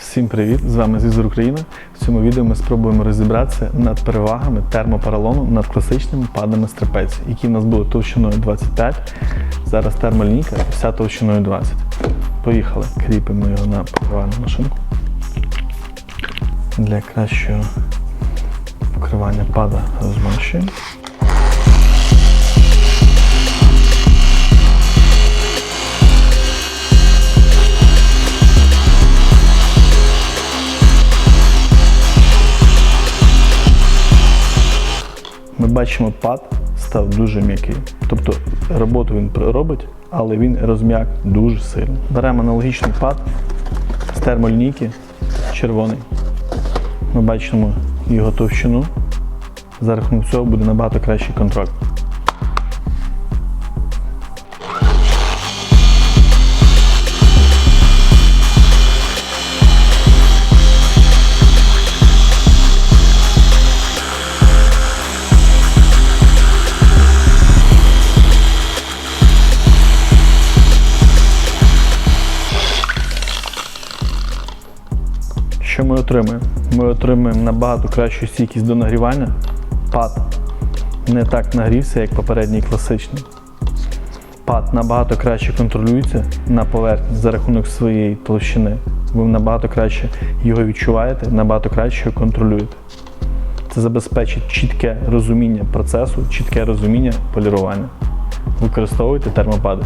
Всім привіт! З вами Зізор Україна. В цьому відео ми спробуємо розібратися над перевагами термопаралону над класичними падами з які в нас були товщиною 25, зараз термолінійка вся товщиною 20. Поїхали. Кріпимо його на покривальну машинку. Для кращого покривання пада розмащуємо. Ми бачимо, пад став дуже м'який. Тобто роботу він робить, але він розм'як дуже сильно. Беремо аналогічний пад з термольніки червоний. Ми бачимо його товщину. За рахунок цього буде набагато кращий контроль. Ми отримуємо? Ми отримуємо набагато кращу стійкість до нагрівання. Пад не так нагрівся, як попередній класичний. Пад набагато краще контролюється на поверхні за рахунок своєї толщини. Ви набагато краще його відчуваєте, набагато краще його контролюєте. Це забезпечить чітке розуміння процесу, чітке розуміння полірування. Використовуйте термопади.